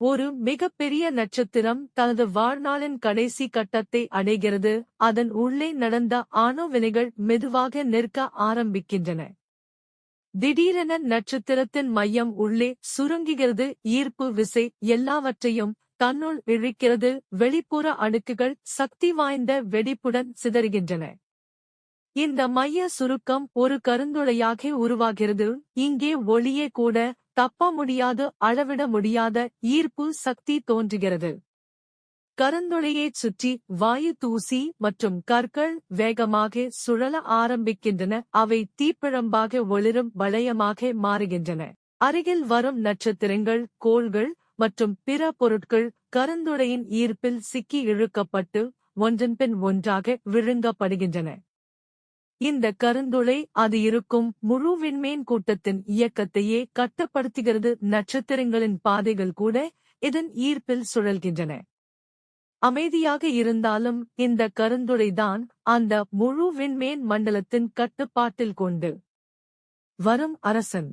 ஒரு மிகப்பெரிய நட்சத்திரம் தனது வாழ்நாளின் கடைசி கட்டத்தை அடைகிறது. அதன் உள்ளே நடந்த ஆணோவினைகள் மெதுவாக நிற்க ஆரம்பிக்கின்றன. திடீரென நட்சத்திரத்தின் மையம் உள்ளே சுருங்குகிறது. ஈர்ப்பு விசை எல்லாவற்றையும் தன்னுள் இழிக்கிறது. வெளிப்புற அடுக்குகள் சக்தி வாய்ந்த வெடிப்புடன் சிதறுகின்றன. இந்த மைய சுருக்கம் ஒரு கருந்துளையாக உருவாகிறது. இங்கே ஒளியே கூட தப்ப முடியாது அளவிட முடியாத ஈர்ப்பு சக்தி தோன்றுகிறது. கருந்துளையைச் சுற்றி வாயு தூசி மற்றும் கற்கள் வேகமாக சுழல ஆரம்பிக்கின்றன. அவை தீப்பிழம்பாக ஒளிரும் வளையமாக மாறுகின்றன. அருகில் வரும் நட்சத்திரங்கள் கோள்கள் மற்றும் பிற பொருட்கள் கருந்துளையின் ஈர்ப்பில் சிக்கி இழுக்கப்பட்டு ஒன்றன்பின் ஒன்றாக விழுங்கப்படுகின்றன. இந்த கருந்துளை அது இருக்கும் முழு விண்மீன் கூட்டத்தின் இயக்கத்தையே கட்டுப்படுத்துகிறது. நட்சத்திரங்களின் பாதைகள் கூட இதன் ஈர்ப்பில் சுழல்கின்றன. அமைதியாக இருந்தாலும் இந்த கருந்துளைதான் அந்த முழு விண்மேன் மண்டலத்தின் கட்டுப்பாட்டில் கொண்டு வரும் அரசன்.